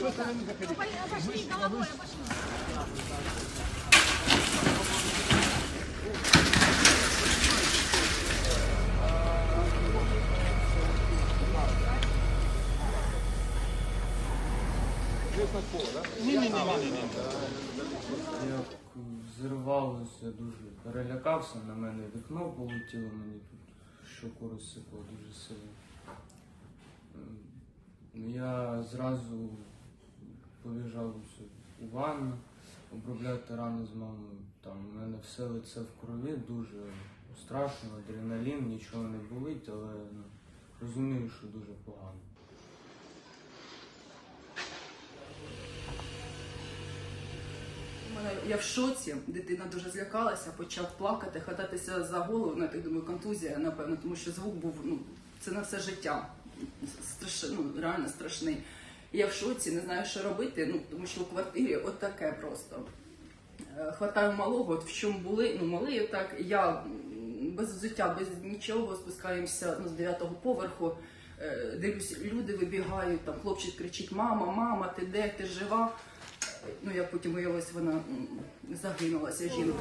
Обошли головой, обошли. Як зірвалося, дуже перелякався, на мене вікно полетіло, мені тут щоку розсипало дуже сильно. Я зразу побіжав у ванну, обробляти рани з мамою. Там у мене все лице в крові, дуже страшно, адреналін, нічого не болить, але ну, розумію, що дуже погано. Я в шоці, дитина дуже злякалася, почав плакати, хвататися за голову. Ну, я так думаю, контузія, напевно, тому що звук був ну, це на все життя. Страш, ну, реально страшний. Я в шоці, не знаю, що робити, ну, тому що у квартирі от таке просто. Е, Хватаю малого, от в чому були, ну малий отак, я без взуття, без нічого спускаємося ну, з дев'ятого поверху. Е, Дивлюсь, люди вибігають, там хлопчик кричить: Мама, мама, ти де? Ти жива? Ну, як потім виявилось, вона загинулася жінка.